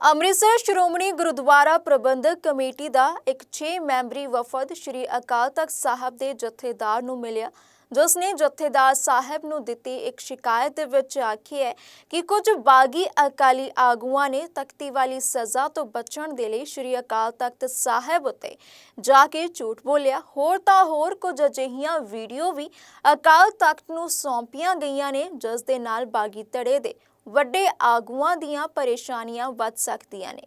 ਅੰਮ੍ਰਿਤਸਰ ਸ਼੍ਰੋਮਣੀ ਗੁਰਦੁਆਰਾ ਪ੍ਰਬੰਧਕ committee ਦਾ ਇੱਕ 6 memory ਵਫਦ ਸ੍ਰੀ ਅਕਾਲ ਤਖਤ ਸਾਹਿਬ ਦੇ ਜਥੇਦਾਰ ਨੂੰ ਮਿਲਿਆ, ਜਿਸ ਨੇ ਜਥੇਦਾਰ ਸਾਹਿਬ ਨੂੰ ਦਿੱਤੀ ਇੱਕ ਸ਼ਿਕਾਇਤ ਦੇ ਵਿੱਚ ਆਖੀ ਹੈ ਕਿ ਕੁਝ ਬਾਗੀ ਅਕਾਲੀ ਆਗੂਆਂ ਨੇ ਤਖਤੀ ਵਾਲੀ ਸਜ਼ਾ ਤੋਂ ਬਚਣ ਦੇ ਲਈ ਸ੍ਰੀ ਅਕਾਲ ਤਖਤ ਸਾਹਿਬ ਉੱਤੇ ਜਾ ਕੇ ਝੂਠ ਬੋਲਿਆ। ਹੋਰ ਤਾਂ ਹੋਰ ਕੁਝ ਅਜਿਹੀਆਂ ਵੀਡੀਓ ਵੀ ਅਕਾਲ ਤਖਤ ਨੂੰ ਸੌਂਪੀਆਂ ਗਈਆਂ ਨੇ, ਜਿਸ ਦੇ ਨਾਲ ਬਾਗੀ ਧੜੇ ਦੇ ਵੱਡੇ ਆਗੂਆਂ ਦੀਆਂ ਪਰੇਸ਼ਾਨੀਆਂ ਵੱਧ ਸਕਦੀਆਂ ਨੇ।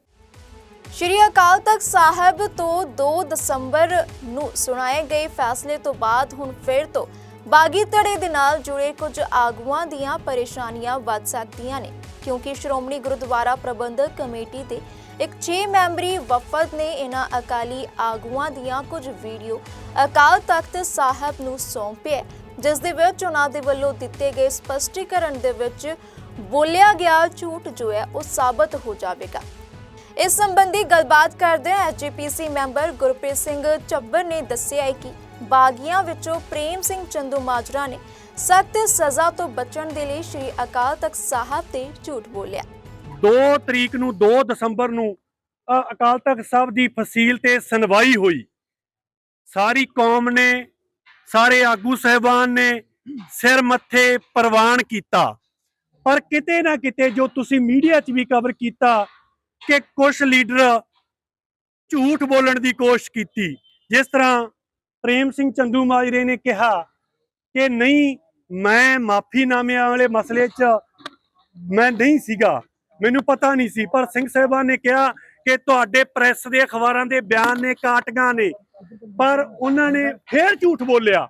ਸ਼੍ਰੀ ਅਕਾਲ ਤਖਤ ਸਾਹਿਬ ਤੋਂ 2 ਦਸੰਬਰ ਨੂੰ ਸੁਣਾਏ ਗਏ ਫੈਸਲੇ ਤੋਂ ਬਾਅਦ ਹੁਣ ਫਿਰ ਤੋਂ ਬਾਗੀ ਧੜੇ ਦੇ ਨਾਲ ਜੁੜੇ ਕੁਝ ਆਗੂਆਂ ਦੀਆਂ ਪਰੇਸ਼ਾਨੀਆਂ ਵੱਧ ਸਕਦੀਆਂ ਨੇ, ਕਿਉਂਕਿ ਸ਼੍ਰੋਮਣੀ ਗੁਰਦੁਆਰਾ ਪ੍ਰਬੰਧਕ ਕਮੇਟੀ ਦੇ ਇੱਕ 6 ਮੈਂਬਰੀ ਵਫਦ ਨੇ ਇਹਨਾਂ ਅਕਾਲੀ ਆਗੂਆਂ ਦੀਆਂ ਕੁਝ ਵੀਡੀਓ ਅਕਾਲ ਤਖਤ ਸਾਹਿਬ ਨੂੰ ਸੌਂਪਿਆ। ਜਿਸ ਦੇ ਵਿੱਚ ਉਹਨਾਂ ਦੇ ਵੱਲੋਂ ਦਿੱਤੇ ਗਏ ਸਪਸ਼ਟੀਕਰਨ ਦੇ ਵਿੱਚ ਬੋਲਿਆ ਗਿਆ, ਝੂਠ ਜੋ ਹੈ ਉਹ ਸਾਬਤ ਹੋ ਜਾਵੇਗਾ। ਇਸ ਸੰਬੰਧੀ ਗੱਲਬਾਤ ਕਰਦੇ ਐਚਜੀਪੀਸੀ ਮੈਂਬਰ ਗੁਰਪ੍ਰੀਤ ਸਿੰਘ ਚੱਬਰ ਨੇ ਦੱਸਿਆ ਹੈ ਕਿ ਬਾਗੀਆਂ ਵਿੱਚੋਂ ਪ੍ਰੇਮ ਸਿੰਘ ਚੰਦੂ ਮਾਜਰਾ ਨੇ ਸਖਤ ਸਜ਼ਾ ਤੋਂ ਬਚਣ ਦੇ ਲਈ ਸ਼੍ਰੀ ਅਕਾਲ ਤਖਤ ਸਾਹਿਬ ਤੇ ਝੂਠ ਬੋਲਿਆ। 2 ਤਰੀਕ ਨੂੰ 2 ਦਸੰਬਰ ਨੂੰ ਅਕਾਲ ਤਖਤ ਸਾਹਿਬ ਦੀ ਫਸੀਲ ਤੇ ਸੁਣਵਾਈ ਹੋਈ। ਸਾਰੀ ਕੌਮ ਨੇ, ਸਾਰੇ ਆਗੂ ਸਹਿਬਾਨ ਨੇ ਸਿਰ ਮੱਥੇ ਪ੍ਰਵਾਨ ਕੀਤਾ। ਪਰ ਕਿਤੇ ਨਾ ਕਿਤੇ ਜੋ ਤੁਸੀਂ ਮੀਡੀਆ 'ਚ ਵੀ ਕਵਰ ਕੀਤਾ ਕਿ ਕੁਝ ਲੀਡਰ ਝੂਠ ਬੋਲਣ ਦੀ ਕੋਸ਼ਿਸ਼ ਕੀਤੀ। ਜਿਸ ਤਰ੍ਹਾਂ ਪ੍ਰੇਮ ਸਿੰਘ ਚੰਦੂ ਮਾਜਰੇ ਨੇ ਕਿਹਾ ਕਿ ਨਹੀਂ, ਮੈਂ ਮਾਫੀਨਾਮਿਆਂ ਵਾਲੇ ਮਸਲੇ 'ਚ ਮੈਂ ਨਹੀਂ ਸੀਗਾ। ਮੈਨੂੰ ਪਤਾ ਨਹੀਂ ਸੀ, ਪਰ ਸਿੰਘ ਸਾਹਿਬਾਨ ਨੇ ਕਿਹਾ ਕਿ ਤੁਹਾਡੇ ਪ੍ਰੈਸ ਦੇ ਅਖਬਾਰਾਂ ਦੇ ਬਿਆਨ ਨੇ, ਕਾਟਕਾਂ ਨੇ, ਪਰ ਉਹਨਾਂ ਨੇ ਫੇਰ ਝੂਠ ਬੋਲਿਆ।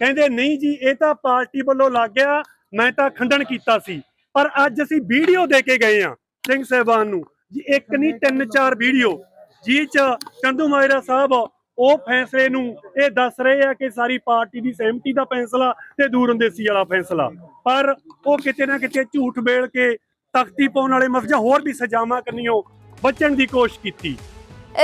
ਕਹਿੰਦੇ, ਨਹੀਂ ਜੀ, ਇਹ ਤਾਂ ਪਾਰਟੀ ਵੱਲੋਂ ਲੱਗ ਗਿਆ ਮੈਂ ਤਾਂ ਖੰਡਨ ਕੀਤਾ ਸੀ। ਪਰ ਅੱਜ ਅਸੀਂ ਵੀਡੀਓ ਦੇ ਕੇ ਗਏ ਆ ਸਿੰਘ ਸਾਹਿਬਾਨ ਨੂੰ। ਜੀ ਇੱਕ ਨਹੀਂ ਤਿੰਨ ਚਾਰ ਵੀਡੀਓ। ਜੀ ਚ ਚੰਦੂ ਮਾਜਰਾ ਸਾਹਿਬ ਉਹ ਫੈਸਲੇ ਨੂੰ ਇਹ ਦੱਸ ਰਹੇ ਆ ਕਿ ਸਾਰੀ ਪਾਰਟੀ ਦੀ ਸਹਿਮਤੀ ਦਾ ਫੈਸਲਾ ਤੇ ਦੂਰਅੰਦੇਸ਼ੀ ਵਾਲਾ ਫੈਸਲਾ। ਪਰ ਉਹ ਕਿਤੇ ਨਾ ਕਿਤੇ ਝੂਠ ਬੇਲ ਕੇ ਤਖਤੀ ਪਾਉਣ ਵਾਲੇ ਮਸਜਾ ਹੋਰ ਵੀ ਸਜ਼ਾਵਾਂ ਕਰਨੀਓ ਬਚਣ ਦੀ ਕੋਸ਼ਿਸ਼ ਕੀਤੀ।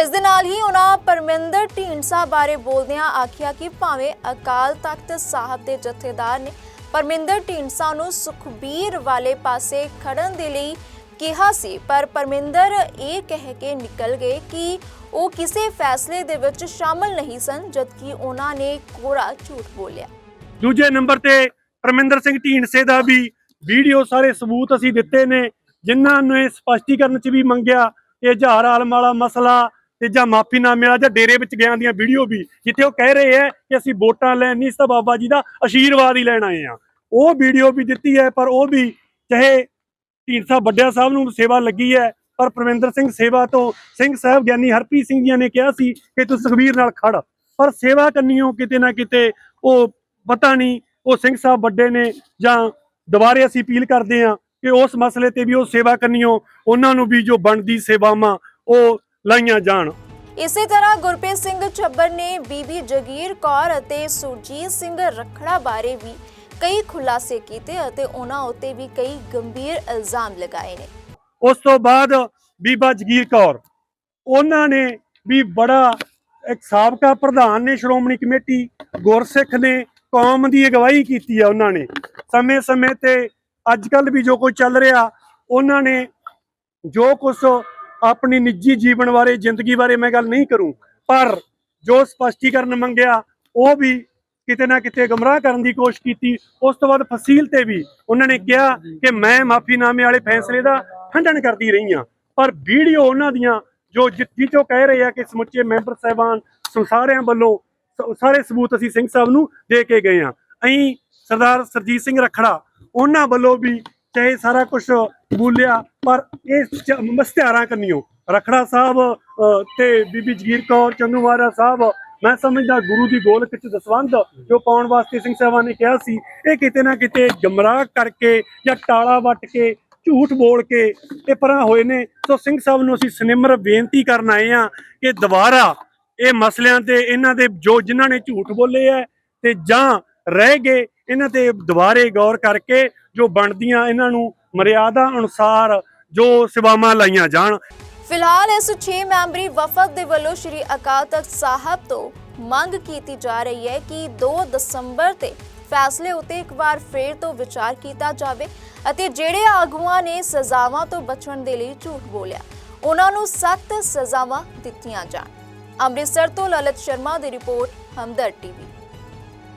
ਇਸ ਦੇ ਨਾਲ ਹੀ ਉਹਨਾਂ ਪਰਮਿੰਦਰ ਢੀਂਡਸਾ ਬਾਰੇ ਬੋਲਦਿਆਂ ਆਖਿਆ ਕਿ ਭਾਵੇਂ ਅਕਾਲ ਤਖਤ ਸਾਹਿਬ ਦੇ ਜਥੇਦਾਰ ਨੇ ਪਰਮਿੰਦਰ ਢੀਂਡਸਾ ਨੂੰ ਸੁਖਬੀਰ ਵਾਲੇ ਪਾਸੇ ਖੜਨ ਦੇ ਲਈ ਕਿਹਾ ਸੀ, ਪਰ ਪਰਮਿੰਦਰ ਇਹ ਕਹਿ ਕੇ ਨਿਕਲ ਗਏ ਕਿ ਉਹ ਕਿਸੇ ਫੈਸਲੇ ਦੇ ਵਿੱਚ ਸ਼ਾਮਲ ਨਹੀਂ ਸਨ, ਜਦਕਿ ਉਹਨਾਂ ਨੇ ਕੋਰਾ ਝੂਠ ਬੋਲਿਆ। ਦੂਜੇ ਨੰਬਰ ਤੇ ਪਰਮਿੰਦਰ ਸਿੰਘ ਢੀਂਡਸੇ ਦਾ ਵੀ ਵੀਡੀਓ ਸਾਰੇ ਸਬੂਤ ਅਸੀਂ ਦਿੱਤੇ ਨੇ, ਜਿਨ੍ਹਾਂ ਨੇ ਸਪਸ਼ਟੀਕਰਨ ਚ ਵੀ ਮੰਗਿਆ, ਇਹ ਜਹਾਰ ਆਲਮ ਵਾਲਾ ਮਸਲਾ ਤੇ ਜਾਂ ਮਾਫੀਨਾਮੇ ਵਾਲਾ ਜਾਂ ਡੇਰੇ ਵਿੱਚ ਗਿਆਂ ਦੀਆਂ ਵੀਡੀਓ ਵੀ, ਜਿੱਥੇ ਉਹ ਕਹਿ ਰਹੇ ਹੈ ਕਿ ਅਸੀਂ ਵੋਟਾਂ ਲੈਣ ਨਹੀਂ ਇਸ ਤਾਂ ਬਾਬਾ ਜੀ ਦਾ ਆਸ਼ੀਰਵਾਦ ਹੀ ਲੈਣ ਆਏ ਆ ਉਹ ਵੀਡੀਓ ਵੀ ਦਿੱਤੀ ਹੈ, ਪਰ ਉਹ ਵੀ ਚਾਹੇ ਢੀਂਡਸਾ ਵੱਡਿਆ ਸਾਹਿਬ ਨੂੰ ਸੇਵਾ ਲੱਗੀ ਹੈ, ਪਰ ਪਰਮਿੰਦਰ ਸਿੰਘ ਸੇਵਾ ਤੋਂ, ਸਿੰਘ ਸਾਹਿਬ ਗਿਆਨੀ ਹਰਪ੍ਰੀਤ ਸਿੰਘ ਜੀ ਨੇ ਕਿਹਾ ਸੀ ਕਿ ਤੂੰ ਸੁਖਬੀਰ ਨਾਲ ਖੜ। ਪਰ ਸੇਵਾ ਕਰਨੀਓ ਕਿਤੇ ਨਾ ਕਿਤੇ, ਉਹ ਪਤਾ ਨਹੀਂ, ਉਹ ਸਿੰਘ ਸਾਹਿਬ ਵੱਡੇ ਨੇ ਜਾਂ ਦੁਬਾਰੇ ਅਸੀਂ ਅਪੀਲ ਕਰਦੇ ਹਾਂ ਕਿ ਉਸ ਮਸਲੇ ਤੇ ਵੀ ਉਹ ਸੇਵਾ ਕਰਨੀਓ ਉਹਨਾਂ ਨੂੰ ਵੀ ਜੋ ਬਣਦੀ ਸੇਵਾਵਾਂ, ਉਹ ਲਾਈਆਂ ਜਾਣ। ਇਸੇ ਤਰ੍ਹਾਂ ਗੁਰਪ੍ਰੀਤ ਸਿੰਘ ਛੱਬਰ ਨੇ ਬੀਬੀ ਜਗੀਰ ਕੌਰ ਅਤੇ ਸੁਰਜੀਤ ਸਿੰਘ ਰਖੜਾ ਬਾਰੇ ਵੀ ਕਈ ਖੁਲਾਸੇ ਕੀਤੇ ਅਤੇ ਉਹਨਾਂ ਉੱਤੇ ਵੀ ਕਈ ਗੰਭੀਰ ਇਲਜ਼ਾਮ ਲਗਾਏ ਨੇ। ਉਸ ਤੋਂ ਬਾਅਦ ਬੀਬਾ ਜਗੀਰ ਕੌਰ ਉਹਨਾਂ ਨੇ ਵੀ ਬੜਾ ਇੱਕ ਸਾਬਕਾ ਪ੍ਰਧਾਨ ਨੇ ਸ਼੍ਰੋਮਣੀ ਕਮੇਟੀ ਗੁਰਸਿੱਖ ਨੇ ਕੌਮ ਦੀ ਅਗਵਾਈ ਕੀਤੀ ਆ ਉਹਨਾਂ ਨੇ। ਸਮੇਂ-ਸਮੇਂ ਤੇ ਅੱਜ ਕੱਲ ਵੀ ਜੋ ਕੋਈ ਚੱਲ ਰਿਹਾ ਉਹਨਾਂ ਨੇ ਜੋ ਕੁਝ ਆਪਣੀ ਨਿੱਜੀ ਜੀਵਨ ਬਾਰੇ, ਜ਼ਿੰਦਗੀ ਬਾਰੇ ਮੈਂ ਗੱਲ ਨਹੀਂ ਕਰੂੰ। ਪਰ ਜੋ ਸਪਸ਼ਟੀਕਰਨ ਮੰਗਿਆ, ਉਹ ਵੀ ਕਿਤੇ ਨਾ ਕਿਤੇ ਗਮਰਾਹ ਕਰਨ ਦੀ ਕੋਸ਼ਿਸ਼ ਕੀਤੀ। ਉਸ ਤੋਂ ਬਾਅਦ ਫਸੀਲ ਤੇ ਵੀ ਉਹਨਾਂ ਨੇ ਕਿਹਾ ਕਿ ਮੈਂ ਮਾਫੀਨਾਮੇ ਵਾਲੇ ਫੈਸਲੇ ਦਾ ਖੰਡਨ ਕਰਦੀ ਰਹੀ ਹਾਂ। ਪਰ ਵੀਡੀਓ ਉਹਨਾਂ ਦੀਆਂ ਜੋ ਜਿੱਤੀ ਤੋਂ ਕਹਿ ਰਹੇ ਆ ਕਿ ਸਮੁੱਚੇ ਮੈਂਬਰ ਸਾਹਿਬਾਨ ਸਾਰਿਆਂ ਵੱਲੋਂ ਸਾਰੇ ਸਬੂਤ ਅਸੀਂ ਸਿੰਘ ਸਾਹਿਬ ਨੂੰ ਦੇ ਕੇ ਗਏ ਆ ਅਹੀਂ ਸਰਦਾਰ ਸਰਜੀਤ ਸਿੰਘ ਰਖੜਾ, ਉਹਨਾਂ ਵੱਲੋਂ ਵੀ ਚਾਹੇ ਸਾਰਾ ਕੁਝ ਬੋਲਿਆ ਪਰ ਇਹ ਚ- ਮਸਤਿਆਰਾਂ ਕਰਨੀਓ ਰਖੜਾ ਸਾਹਿਬ ਅ, ਤੇ ਬੀਬੀ ਜਗੀਰ ਕੌਰ ਚੰਦੂ ਮਹਾਰਾਜ ਸਾਹਿਬ ਮੈਂ ਸਮਝਦਾ ਗੁਰੂ ਦੀ ਗੋਲਕ ਚ ਦਸਵੰਧ ਜੋ ਪਾਉਣ ਵਾਸਤੇ ਸਿੰਘ ਸਾਹਿਬਾਨ ਨੇ ਕਿਹਾ ਸੀ ਇਹ ਕਿਤੇ ਨਾ ਕਿਤੇ ਗਮਰਾਹ ਕਰਕੇ ਜਾਂ ਟਾਲਾ ਵੱਟ ਕੇ ਝੂਠ ਬੋਲ ਕੇ ਇਹ ਪਰਾਂ ਹੋਏ ਨੇ। ਸੋ ਸਿੰਘ ਸਾਹਿਬ ਨੂੰ ਅਸੀਂ ਸਨਿਮਰ ਬੇਨਤੀ ਕਰਨ ਆਏ ਆ ਕਿ ਦੁਬਾਰਾ ਇਹ ਮਸਲਿਆਂ ਤੇ ਇਹਨਾਂ ਦੇ ਜੋ ਜਿਨ੍ਹਾਂ ਨੇ ਝੂਠ ਬੋਲੇ ਐ ਤੇ ਜਾਂ ਰਹਿ ਗਏ ਇਹਨਾਂ ਤੇ ਦੁਬਾਰੇ ਗੌਰ ਕਰਕੇ ਜੋ ਬਣਦੀਆਂ ਇਹਨਾਂ ਨੂੰ ਮਰਿਆਦਾ ਅਨੁਸਾਰ ਜੋ ਸੇਵਾਵਾਂ ਲਾਈਆਂ ਜਾਣ। ਫਿਲਹਾਲ ਇਸ 6 ਮੈਂਬਰੀ ਵਫਦ ਦੇ ਵੱਲੋਂ ਸ਼੍ਰੀ ਅਕਾਲ ਤਖਤ ਸਾਹਿਬ ਤੋਂ ਮੰਗ ਕੀਤੀ ਜਾ ਰਹੀ ਹੈ ਕਿ 2 ਦਸੰਬਰ ਤੇ ਫੈਸਲੇ ਉਤੇ ਇੱਕ ਵਾਰ ਫੇਰ ਤੋਂ ਵਿਚਾਰ ਕੀਤਾ ਜਾਵੇ ਅਤੇ ਜਿਹੜੇ ਆਗੂਆਂ ਨੇ ਸਜ਼ਾਵਾਂ ਤੋਂ ਬਚਣ ਦੇ ਲਈ ਝੂਠ ਬੋਲਿਆ, ਉਹਨਾਂ ਨੂੰ ਸਖਤ ਸਜ਼ਾਵਾਂ ਦਿੱਤੀਆਂ ਜਾਣ। ਅੰਮ੍ਰਿਤਸਰ ਤੋਂ ਲਲਤ ਸ਼ਰਮਾ ਦੀ ਰਿਪੋਰਟ, ਹਮਦਰ ਟੀਵੀ।